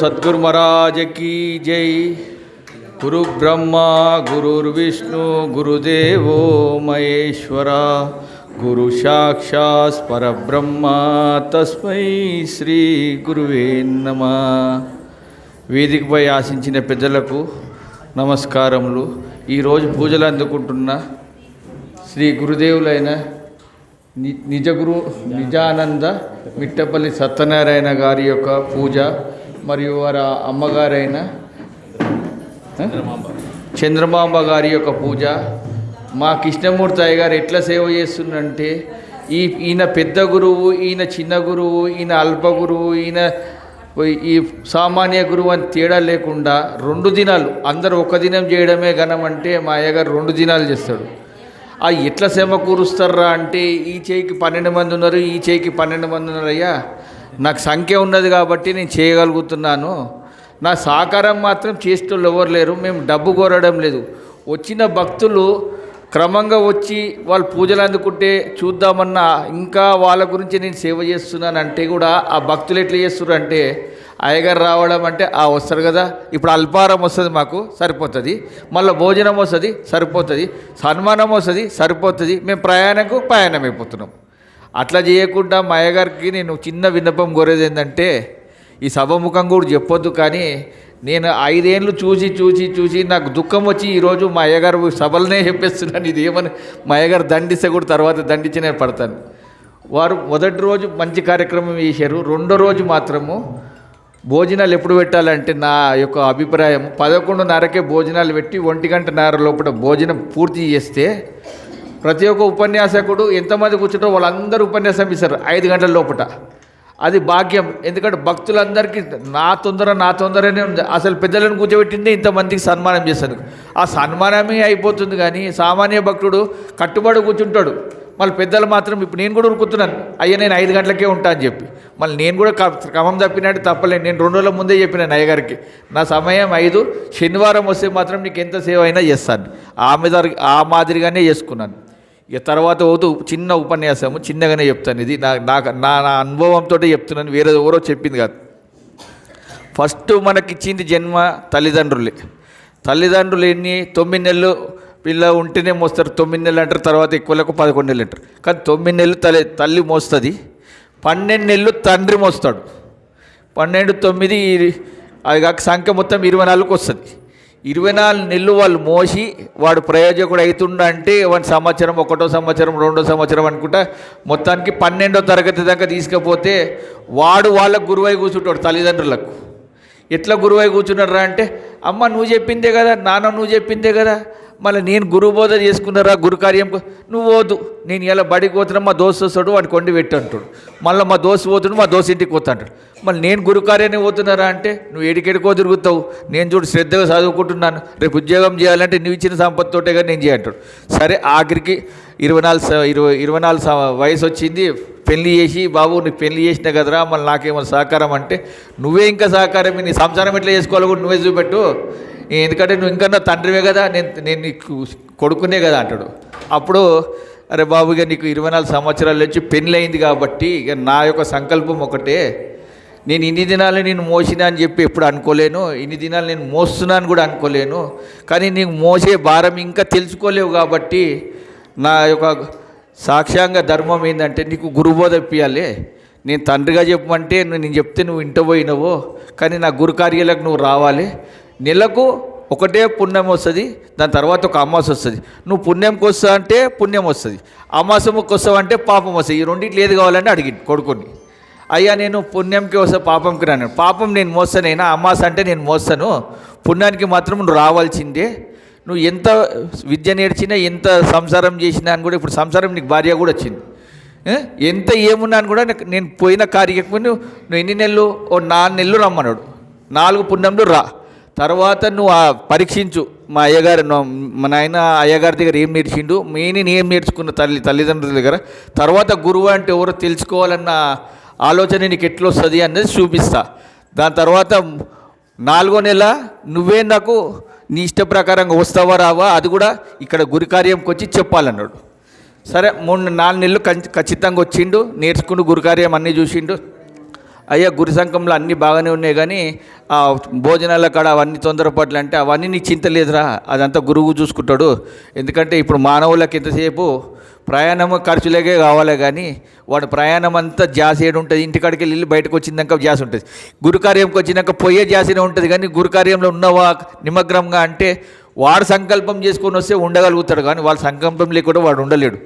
సద్గురు మహారాజకి జై గురు బ్రహ్మ గురుర్విష్ణు గురుదేవో మహేశ్వర గురు సాక్షాత్ పరబ్రహ్మ తస్మై శ్రీ గురువే నమ వేదికపై ఆశించిన పెద్దలకు నమస్కారములు. ఈరోజు పూజలు అందుకుంటున్న శ్రీ గురుదేవులైన నిజగురు నిజానంద మిట్టపల్లి సత్యనారాయణ గారి యొక్క పూజ. మరియు వారి అమ్మగారైన ఆ? చంద్రమాంబ గారి యొక్క పూజ. మా కృష్ణమూర్తి అయ్య గారు ఎట్లా సేవ చేస్తుందంటే ఈ ఈయన పెద్ద గురువు ఈయన చిన్న గురువు ఈయన అల్ప గురువు ఈయన ఈ సామాన్య గురువు అని తేడా లేకుండా రెండు దినాలు అందరూ ఒక దినం చేయడమే ఘనం అంటే మా అయ్యగారు రెండు దినాలు చేస్తాడు. ఆ ఎట్లా శ్రమ కూరుస్తారా అంటే ఈ చేయికి పన్నెండు మంది ఉన్నారు ఈ చేయికి పన్నెండు మంది ఉన్నారయ్యా. నాకు సంఖ్య ఉన్నది కాబట్టి నేను చేయగలుగుతున్నాను. నా సహకారం మాత్రం చేసేటోళ్ళు ఎవరు లేరు. మేము డబ్బు కోరడం లేదు. వచ్చిన భక్తులు క్రమంగా వచ్చి వాళ్ళు పూజలు అందుకుంటే చూద్దామన్నా ఇంకా వాళ్ళ గురించి నేను సేవ చేస్తున్నాను అంటే కూడా ఆ భక్తులు ఎట్లా చేస్తున్నారు అంటే అయ్యగారు రావడం అంటే ఆ వస్తారు కదా. ఇప్పుడు అల్పారం వస్తుంది మాకు సరిపోతుంది. మళ్ళీ భోజనం వస్తుంది సరిపోతుంది. సన్మానం వస్తుంది సరిపోతుంది. మేము ప్రయాణంకు ప్రయాణం అయిపోతున్నాం అట్లా చేయకుండా మా అయ్యగారికి నేను చిన్న విన్నపం కోరేది ఏంటంటే ఈ సభముఖం కూడా చెప్పొద్దు కానీ నేను ఐదేళ్ళు చూసి చూసి చూసి నాకు దుఃఖం వచ్చి ఈరోజు మా అయ్యగారు సభలనే చెప్పేస్తున్నాను ఇది ఏమని? మా అయ్యగారు దండిస్తే కూడా తర్వాత దండించి నేను పడతాను. వారు మొదటి రోజు మంచి కార్యక్రమం చేశారు. రెండో రోజు మాత్రము భోజనాలు ఎప్పుడు పెట్టాలంటే నా యొక్క అభిప్రాయం పదకొండున్నరకే భోజనాలు పెట్టి ఒంటి గంటన్నర లోపల భోజనం పూర్తి చేస్తే ప్రతి ఒక్క ఉపన్యాసకుడు ఎంతమంది కూర్చుంటారో వాళ్ళందరూ ఉపన్యాసం ఇస్తారు ఐదు గంటల లోపల. అది భాగ్యం. ఎందుకంటే భక్తులందరికీ నా తొందర నా తొందరనే ఉంది. అసలు పెద్దలను కూర్చోబెట్టిందే ఇంతమందికి సన్మానం చేశాను ఆ సన్మానమే అయిపోతుంది కానీ సామాన్య భక్తుడు కట్టుబడి కూర్చుంటాడు. మళ్ళీ పెద్దలు మాత్రం ఇప్పుడు నేను కూడా ఉరుకుతున్నాను. అయ్యా నేను ఐదు గంటలకే ఉంటా అని చెప్పి. మళ్ళీ నేను కూడా క- క్రమం తప్పినట్టు తప్పలేదు నేను రెండు రోజుల ముందే చెప్పినాను అయ్యగారికి నా సమయం ఐదు శనివారం వస్తే మాత్రం నీకు ఎంత సేవ అయినా చేస్తాను. ఆ మీద ఆ మాదిరిగానే చేసుకున్నాను. ఇక తర్వాత పోతూ చిన్న ఉపన్యాసము చిన్నగానే చెప్తాను ఇది. నా నాకు నా నా అనుభవంతో చెప్తున్నాను వేరే ఎవరో చెప్పింది కాదు. ఫస్ట్ మనకిచ్చింది జన్మ తల్లిదండ్రులే. తల్లిదండ్రులు ఎన్ని తొమ్మిది నెలలు పిల్ల ఉంటేనే మోస్తారు. తొమ్మిది నెలలు అంటారు తర్వాత ఎక్కువలకు పదకొండు నెలలు అంటారు. కానీ తొమ్మిది నెలలు తల్లి తల్లి మోస్తుంది. పన్నెండు నెలలు తండ్రి మోస్తాడు. పన్నెండు తొమ్మిది అది కాక సంఖ్య మొత్తం ఇరవై నాలుగుకి వస్తుంది. ఇరవై నాలుగు నెలలు వాళ్ళు మోసి వాడు ప్రయోజకుడు అవుతుండ అంటే వాడి సంవత్సరం ఒకటో సంవత్సరం రెండో సంవత్సరం అనుకుంటా మొత్తానికి పన్నెండో తరగతి దాకా తీసుకపోతే వాడు వాళ్ళకు గురువై కూర్చుంటాడు తల్లిదండ్రులకు. ఎట్లా గురువై కూర్చున్నారా అంటే అమ్మ నువ్వు చెప్పిందే కదా నాన్న నువ్వు చెప్పిందే కదా మళ్ళీ నేను గురువు బోధ చేసుకున్నారా గురు కార్యం నువ్వు పోదు నేను ఇలా బడికి పోతున్నా మా దోస్తు వస్తాడు వాడిని కొండి పెట్టి అంటాడు. మళ్ళీ మా దోస్తు పోతుడు మా దోస్తు ఇంటికి పోతా అంటాడు. మళ్ళీ నేను గురు కార్యానికి పోతున్నారా అంటే నువ్వు ఎడికెడికో తిరుగుతావు. నేను చూడు శ్రద్ధగా చదువుకుంటున్నాను. రేపు ఉద్యోగం చేయాలంటే నువ్వు ఇచ్చిన సంపత్తితోటే కానీ నేను చేయంటాడు. సరే ఆఖరికి ఇరవై నాలుగు స- ఇరవై ఇరవై నాలుగు వయసు వచ్చింది పెళ్ళి చేసి బాబు నీకు పెళ్ళి చేసిన కదరా మళ్ళీ నాకేమో సహకారం అంటే నువ్వే ఇంకా సహకారం నీ సంసారం ఎట్లా చేసుకోవాలో కూడా నువ్వే చూపెట్టు. ఎందుకంటే నువ్వు ఇంకా నా తండ్రివే కదా నేను నేను నీకు కొడుకునే కదా అంటాడు. అప్పుడు అరే బాబు ఇక నీకు ఇరవై నాలుగు సంవత్సరాల నుంచి పెళ్ళి అయింది కాబట్టి ఇక నా యొక్క సంకల్పం ఒకటే. నేను ఇన్ని దినాలు నేను మోసినా అని చెప్పి ఎప్పుడు అనుకోలేను ఇన్ని దినాలు నేను మోస్తున్నాను కూడా అనుకోలేను. కానీ నీకు మోసే భారం ఇంకా తెలుసుకోలేవు కాబట్టి నా యొక్క సాక్ష్యంగా ధర్మం ఏంటంటే నీకు గురుబోధ ఇప్పియాలి. నేను తండ్రిగా చెప్పమంటే నువ్వు నేను చెప్తే నువ్వు ఇంట పోయినవో కానీ నా గురు కార్యాలకు నువ్వు రావాలి. నెలకు ఒకటే పుణ్యం వస్తుంది దాని తర్వాత ఒక అమాస వస్తుంది. నువ్వు పుణ్యంకి వస్తావు అంటే పుణ్యం వస్తుంది అమాసముకి వస్తావు అంటే పాపం వస్తుంది. ఈ రెండింటి ఏది కావాలంటే అడిగి కొడుకుని. అయ్యా నేను పుణ్యంకి వస్తా పాపంకి రాను. పాపం నేను మోస్తానైనా అమాస అంటే నేను మోస్తాను. పుణ్యానికి మాత్రం నువ్వు రావాల్సిందే. నువ్వు ఎంత విద్య నేర్చినా ఎంత సంసారం చేసినా అని కూడా ఇప్పుడు సంసారం నీకు భార్య కూడా వచ్చింది. ఎంత ఏమున్నా అని కూడా నేను పోయిన కార్యక్రమం నువ్వు ఎన్ని నెలలు? ఓ నాలుగు నెలలు రమ్మన్నాడు. నాలుగు పుణ్యంలో రా. తర్వాత నువ్వు ఆ పరీక్షించు. మా అయ్యగారు మా నాయన అయ్యగారి దగ్గర ఏం నేర్చిండు? నేను ఏం నేర్చుకున్న తల్లి తల్లిదండ్రుల దగ్గర తర్వాత గురువు అంటే ఎవరో తెలుసుకోవాలన్న ఆలోచన నీకు ఎట్లా వస్తుంది అనేది చూపిస్తా. దాని తర్వాత నాలుగో నెల నువ్వే నాకు నీ ఇష్ట ప్రకారంగా వస్తావా రావా? అది కూడా ఇక్కడ గురి కార్యంకి వచ్చి చెప్పాలన్నాడు. సరే మూడు నాలుగు నెలలు ఖచ్చితంగా వచ్చిండు. నేర్చుకుంటూ గురుకార్యం అన్నీ చూసిండు. అయ్యా గురి సంఘంలో అన్నీ బాగానే ఉన్నాయి కానీ ఆ భోజనాల కాడ అవన్నీ తొందరపాట్లు అంటే అవన్నీ నీకు చింత లేదురా. అదంతా గురువు చూసుకుంటాడు. ఎందుకంటే ఇప్పుడు మానవులకు ఎంతసేపు ప్రయాణము ఖర్చులేగే కావాలి కానీ వాడు ప్రయాణం అంతా జాస్ ఏడు ఉంటుంది. ఇంటికాడికి వెళ్ళి బయటకు వచ్చిందాక జాస్ ఉంటుంది. గురుకార్యంకి వచ్చినాక పోయే జాసనే ఉంటుంది కానీ గురుకార్యంలో ఉన్నవా నిమగ్నంగా అంటే వాడు సంకల్పం చేసుకొని వస్తే ఉండగలుగుతాడు కానీ వాళ్ళ సంకల్పం లేకుండా వాడు ఉండలేడు.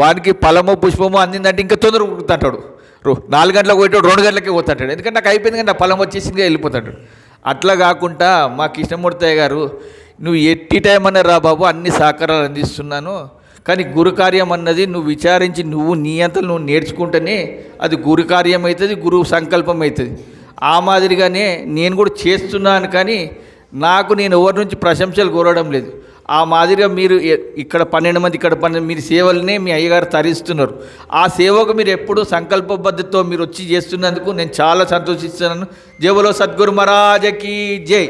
వానికి ఫలము పుష్పము అందిందంటే ఇంకా తొందర ఉరుకుతుంటాడు నాలుగు గంటలకు పోయేటోడు రెండు గంటలకే పోతాడు. ఎందుకంటే నాకు అయిపోయింది కానీ నా ఫలం వచ్చేసింది వెళ్ళిపోతాడు. అట్లా కాకుండా మా కృష్ణమూర్తయ్య గారు నువ్వు ఎట్టి టైం అనే రా బాబు అన్ని సహకారాలు అందిస్తున్నాను. కానీ గురుకార్యం అన్నది నువ్వు విచారించి నువ్వు నీ అంతలు నువ్వు నేర్చుకుంటేనే అది గురుకార్యం అవుతుంది గురువు సంకల్పం అవుతుంది. ఆ మాదిరిగానే నేను కూడా చేస్తున్నాను కానీ నాకు నేను ఎవరి నుంచి ప్రశంసలు కోరడం లేదు. ఆ మాదిరిగా మీరు ఇక్కడ పన్నెండు మంది ఇక్కడ పన్నెండు మీరు సేవలనే మీ అయ్యగారు తరిస్తున్నారు. ఆ సేవకు మీరు ఎప్పుడు సంకల్పబద్ధతో మీరు వచ్చి చేస్తున్నందుకు నేను చాలా సంతోషిస్తున్నాను. జేబులో సద్గురు మహారాజకి జై.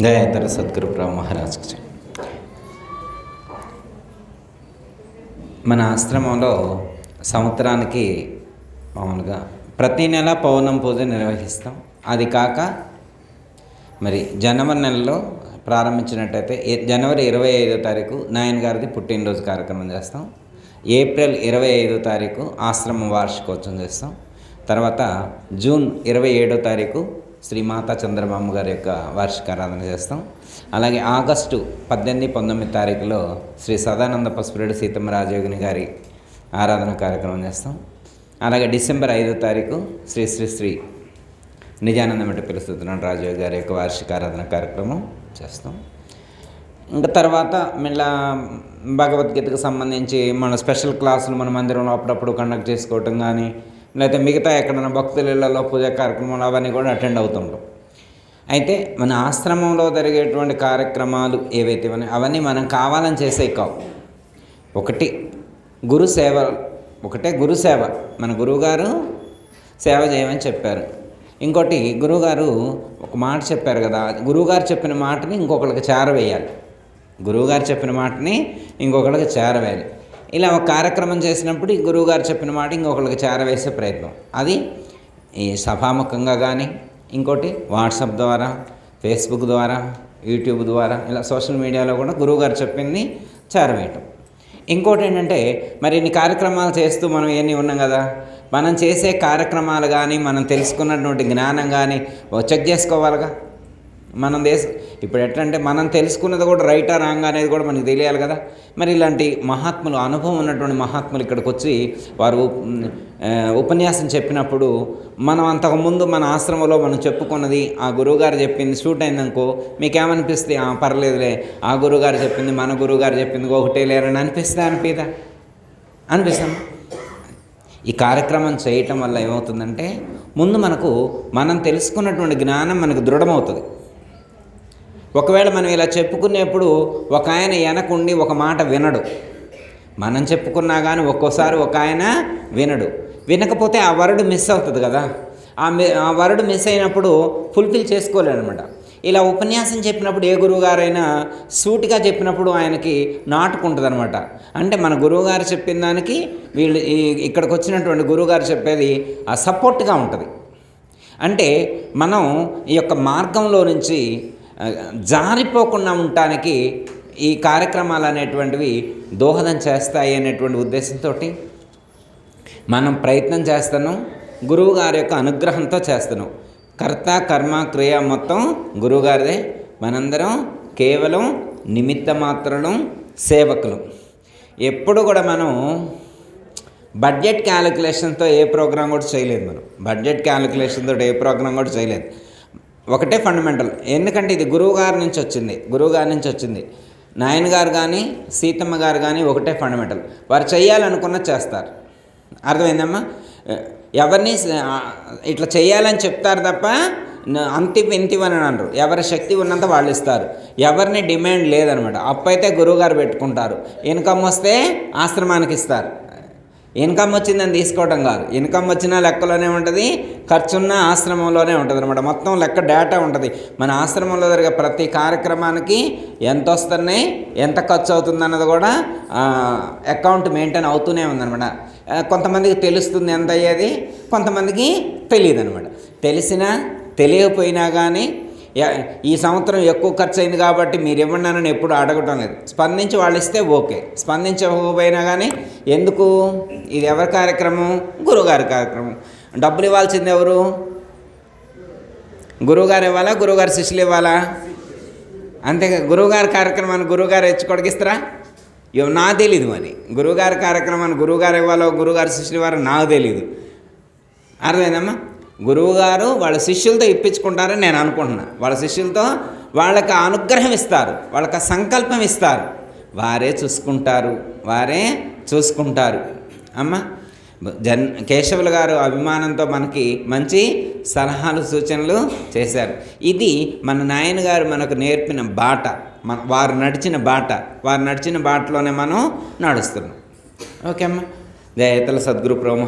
దయాధర సద్గురు బ్రహ్మ మహారాజ్కి మన ఆశ్రమంలో సంవత్సరానికి మామూలుగా ప్రతి నెల పౌర్ణం పూజ నిర్వహిస్తాం. అది కాక మరి జనవరి నెలలో ప్రారంభించినట్టయితే జనవరి ఇరవై ఐదో తారీఖు నాయన్ గారిది పుట్టినరోజు కార్యక్రమం చేస్తాం. ఏప్రిల్ ఇరవై ఐదో తారీఖు ఆశ్రమం వార్షికోత్సవం చేస్తాం. తర్వాత జూన్ ఇరవై ఏడో తారీఖు శ్రీ మాతా చంద్రబాబు గారి యొక్క వార్షిక ఆరాధన చేస్తాం. అలాగే ఆగస్టు పద్దెనిమిది పంతొమ్మిది తారీఖులో శ్రీ సదానంద పసుపురేడు సీతమ్మ రాజయోగిని గారి ఆరాధన కార్యక్రమం చేస్తాం. అలాగే డిసెంబర్ ఐదో తారీఖు శ్రీ శ్రీ శ్రీ నిజానందమటి పిలుస్తున్నాను రాజు గారి యొక్క వార్షిక ఆరాధన కార్యక్రమం చేస్తాం. ఇంకా తర్వాత మళ్ళా భగవద్గీతకు సంబంధించి మన స్పెషల్ క్లాసులు మన మందిరంలో అప్పుడప్పుడు కండక్ట్ చేసుకోవటం కానీ లేకపోతే మిగతా ఎక్కడైనా భక్తుల ఇళ్ళలో పూజా కార్యక్రమాలు అవన్నీ కూడా అటెండ్ అవుతుంటాం అయితే మన ఆశ్రమంలో జరిగేటువంటి కార్యక్రమాలు ఏవైతే ఉన్నాయో అవన్నీ మనం కావాలని చేసే కావు. ఒకటి గురు సేవ ఒకటే గురు సేవ మన గురువుగారు సేవ చేయమని చెప్పారు. ఇంకోటి గురువుగారు ఒక మాట చెప్పారు కదా గురువుగారు చెప్పిన మాటని ఇంకొకరికి చేరవేయాలి. గురువుగారు చెప్పిన మాటని ఇంకొకరికి చేరవేయాలి. ఇలా ఒక కార్యక్రమం చేసినప్పుడు ఈ గురువుగారు చెప్పిన మాట ఇంకొకరికి చేరవేసే ప్రయత్నం. అది ఈ సభాముఖంగా కానీ ఇంకోటి వాట్సాప్ ద్వారా ఫేస్బుక్ ద్వారా యూట్యూబ్ ద్వారా ఇలా సోషల్ మీడియాలో కూడా గురువుగారు చెప్పింది చేరవేయటం. ఇంకోటి ఏంటంటే మరి ఇన్ని కార్యక్రమాలు చేస్తూ మనం ఏమీ ఉన్నాం కదా మనం చేసే కార్యక్రమాలు కానీ మనం తెలుసుకున్నటువంటి జ్ఞానం కానీ చెక్ చేసుకోవాలిగా. మనం దేశ ఇప్పుడు ఎట్లా అంటే మనం తెలుసుకున్నది కూడా రైటా రాంగ్ అనేది కూడా మనకు తెలియాలి కదా. మరి ఇలాంటి మహాత్ములు అనుభవం ఉన్నటువంటి మహాత్ములు ఇక్కడికి వచ్చి వారు ఉపన్యాసం చెప్పినప్పుడు మనం అంతకుముందు మన ఆశ్రమంలో మనం చెప్పుకున్నది ఆ గురువుగారు చెప్పింది షూట్ అయిందనుకో మీకేమనిపిస్తే "ఆ, పర్లేదులే ఆ గురువుగారు చెప్పింది మన గురువుగారు చెప్పింది ఒకటే లేరని అనిపిస్తే అనిపిదా అనిపిస్తాం ఈ కార్యక్రమం చేయటం వల్ల ఏమవుతుందంటే ముందు మనకు మనం తెలుసుకున్నటువంటి జ్ఞానం మనకు దృఢమవుతుంది. ఒకవేళ మనం ఇలా చెప్పుకునేప్పుడు ఒక ఆయన వెనకుండి ఒక మాట వినడు. మనం చెప్పుకున్నా కానీ ఒక్కోసారి ఒక ఆయన వినడు. వినకపోతే ఆ వరడు మిస్ అవుతుంది కదా. ఆ ఆ వరడు మిస్ అయినప్పుడు ఫుల్ఫిల్ చేసుకోలేనమాట ఇలా ఉపన్యాసం చెప్పినప్పుడు ఏ గురువుగారైనా సూటిగా చెప్పినప్పుడు ఆయనకి నాటుకుంటుంది అనమాట అంటే మన గురువుగారు చెప్పిన దానికి వీళ్ళు ఇక్కడికి వచ్చినటువంటి గురువుగారు చెప్పేది ఆ సపోర్ట్గా ఉంటుంది. అంటే మనం ఈ యొక్క మార్గంలో నుంచి జారిపోకుండా ఉండటానికి ఈ కార్యక్రమాలు అనేటువంటివి దోహదం చేస్తాయి అనేటువంటి ఉద్దేశంతో మనం ప్రయత్నం చేస్తున్నాం గురువు గారి యొక్క అనుగ్రహంతో చేస్తున్నాం. కర్త కర్మ క్రియ మొత్తం గురువుగారిదే మనందరం కేవలం నిమిత్త మాత్రం సేవకులు. ఎప్పుడు కూడా మనం బడ్జెట్ క్యాలిక్యులేషన్తో ఏ ప్రోగ్రాం కూడా చేయలేదు మనం. బడ్జెట్ క్యాలిక్యులేషన్తో ఏ ప్రోగ్రాం కూడా చేయలేదు. ఒకటే ఫండమెంటల్ ఎందుకంటే ఇది గురువు గారి నుంచి వచ్చింది. గురువు గారి నుంచి వచ్చింది. నాయన గారు కానీ సీతమ్మ గారు కానీ ఒకటే ఫండమెంటల్ వారు చేయాలనుకున్న చేస్తారు. అర్థమైందమ్మా? ఎవరిని ఇట్లా చేయాలని చెప్తారు తప్ప అంతి ఇంతివని అనరు. ఎవరి శక్తి ఉన్నంత వాళ్ళు ఇస్తారు. ఎవరిని డిమాండ్ లేదనమాట. అప్పైతే గురువుగారు పెట్టుకుంటారు. ఇన్కమ్ వస్తే ఆశ్రమానికి ఇస్తారు. ఇన్కమ్ వచ్చిందని తీసుకోవడం కాదు. ఇన్కమ్ వచ్చిన లెక్కలోనే ఉంటుంది ఖర్చున్న ఆశ్రమంలోనే ఉంటుంది అనమాట మొత్తం లెక్క డేటా ఉంటుంది. మన ఆశ్రమంలో జరిగే ప్రతి కార్యక్రమానికి ఎంత వస్తున్నాయి ఎంత ఖర్చు అవుతుంది అన్నది కూడా అకౌంట్ మెయింటైన్ అవుతూనే ఉందన్నమాట. కొంతమందికి తెలుస్తుంది ఎంత అయ్యేది కొంతమందికి తెలియదు అనమాట తెలిసినా తెలియకపోయినా కానీ ఈ సంవత్సరం ఎక్కువ ఖర్చు అయింది కాబట్టి మీరు ఇవ్వండి అని ఎప్పుడు అడగటం లేదు. స్పందించి వాళ్ళు ఇస్తే ఓకే. స్పందించకపోయినా కానీ ఎందుకు? ఇది ఎవరి కార్యక్రమం? గురువుగారి కార్యక్రమం. డబ్బులు ఇవ్వాల్సింది ఎవరు? గురువుగారు ఇవ్వాలా? గురువుగారు శిష్యులు ఇవ్వాలా? అంతే గురువుగారి కార్యక్రమాన్ని గురువుగారు ఇచ్చుకొడిగిస్తారా ఇవి నాకు తెలీదు మరి. గురువుగారి కార్యక్రమాన్ని గురువుగారు ఇవ్వాలో గురువుగారు శిష్యులు ఇవ్వాలో నాకు తెలీదు. అర్థమైందమ్మా? గురువుగారు వాళ్ళ శిష్యులతో ఇప్పించుకుంటారని నేను అనుకుంటున్నా. వాళ్ళ శిష్యులతో వాళ్ళకి అనుగ్రహం ఇస్తారు. వాళ్ళకి సంకల్పం ఇస్తారు. వారే చూసుకుంటారు. వారే చూసుకుంటారు. అమ్మ జన్ కేశవులు గారు అభిమానంతో మనకి మంచి సలహాలు సూచనలు చేశారు. ఇది మన నాయన గారు మనకు నేర్పిన బాట. మన వారు నడిచిన బాట. వారు నడిచిన బాటలోనే మనం నడుస్తున్నాం. ఓకే అమ్మా. దయతల సద్గురు ప్రభు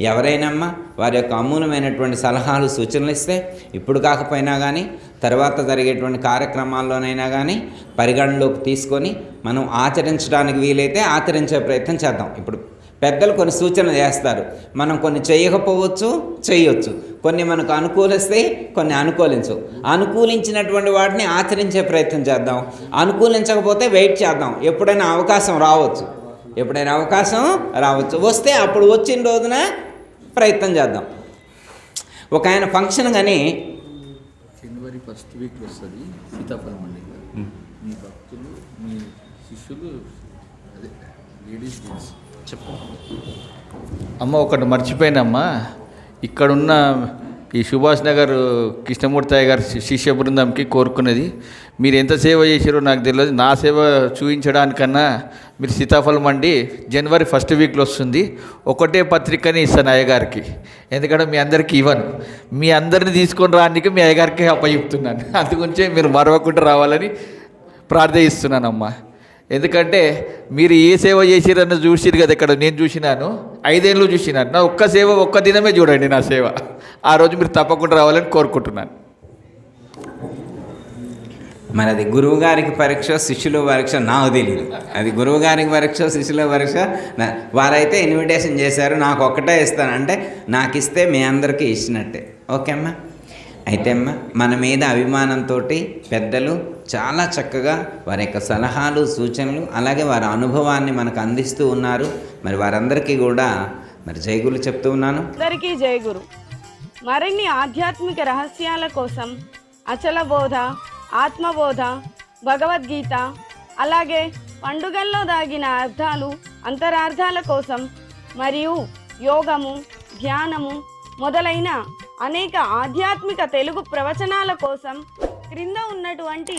ఎవరైనామ్మా వారి యొక్క అమూలమైనటువంటి సలహాలు సూచనలు ఇస్తే ఇప్పుడు కాకపోయినా కానీ తర్వాత జరిగేటువంటి కార్యక్రమాల్లోనైనా కానీ పరిగణలోకి తీసుకొని మనం ఆచరించడానికి వీలైతే ఆచరించే ప్రయత్నం చేద్దాం. ఇప్పుడు పెద్దలు కొన్ని సూచనలు చేస్తారు. మనం కొన్ని చేయకపోవచ్చు చేయొచ్చు. కొన్ని మనకు అనుకూలిస్తాయి కొన్ని అనుకూలించు. అనుకూలించినటువంటి వాటిని ఆచరించే ప్రయత్నం చేద్దాం. అనుకూలించకపోతే వెయిట్ చేద్దాం. ఎప్పుడైనా అవకాశం రావచ్చు. ఎప్పుడైనా అవకాశం రావచ్చు. వస్తే అప్పుడు వచ్చిన రోజున ప్రయత్నం చేద్దాం. ఒక ఆయన ఫంక్షన్ కానీ జనవరి ఫస్ట్ వీక్ వస్తుంది సీతాఫలం అండి మీ భక్తులు మీ శిష్యులు అదే లేడీస్ జెంట్స్ చెప్పు. అమ్మ ఒకటి మర్చిపోయినమ్మా. ఇక్కడున్న ఈ సుభాష్ నగర్ కృష్ణమూర్తి గారి శిష్య బృందంకి కోరుకున్నది. మీరు ఎంత సేవ చేశారో నాకు తెలియదు. నా సేవ చూపించడానికన్నా మీరు సీతాఫలం అండి జనవరి ఫస్ట్ వీక్లో వస్తుంది. ఒకటే పత్రికని ఇస్తాను అయ్యగారికి. ఎందుకంటే మీ అందరికీ ఇవ్వను. మీ అందరిని తీసుకొని రానికి మీ అయ్యగారికి అప్పచెప్తున్నాను. అందుగురించే మీరు మరవకుండా రావాలని ప్రార్థిస్తున్నానమ్మా. ఎందుకంటే మీరు ఏ సేవ చేసిరన్న చూసిరు కదా ఇక్కడ నేను చూసినాను. ఐదేళ్ళు చూసినాను. నా ఒక్క సేవ ఒక్క దినమే చూడండి నా సేవ. ఆ రోజు మీరు తప్పకుండా రావాలని కోరుకుంటున్నాను. మరి అది గురువు గారికి పరీక్ష శిష్యుల పరీక్ష నాకు తెలియదు అది గురువు గారికి పరీక్ష శిష్యుల పరీక్ష వారైతే ఇన్విటేషన్ చేశారు నాకు ఒక్కటే ఇస్తానంటే నాకు ఇస్తే మీ అందరికీ ఇచ్చినట్టే. ఓకే అమ్మా? అయితే అమ్మా మన మీద అభిమానంతో పెద్దలు చాలా చక్కగా వారి యొక్క సలహాలు సూచనలు అలాగే వారి అనుభవాన్ని మనకు అందిస్తూ ఉన్నారు. మరి వారందరికీ కూడా మరి జయగురు చెప్తూ ఉన్నాను. అందరికీ జయగురు మరిన్ని ఆధ్యాత్మిక రహస్యాల కోసం అచల బోధ ఆత్మబోధ భగవద్గీత అలాగే పండుగల్లో దాగిన అర్థాలు అంతరార్థాల కోసం మరియు యోగము ధ్యానము మొదలైన అనేక ఆధ్యాత్మిక తెలుగు ప్రవచనాల కోసం క్రింద ఉన్నటువంటి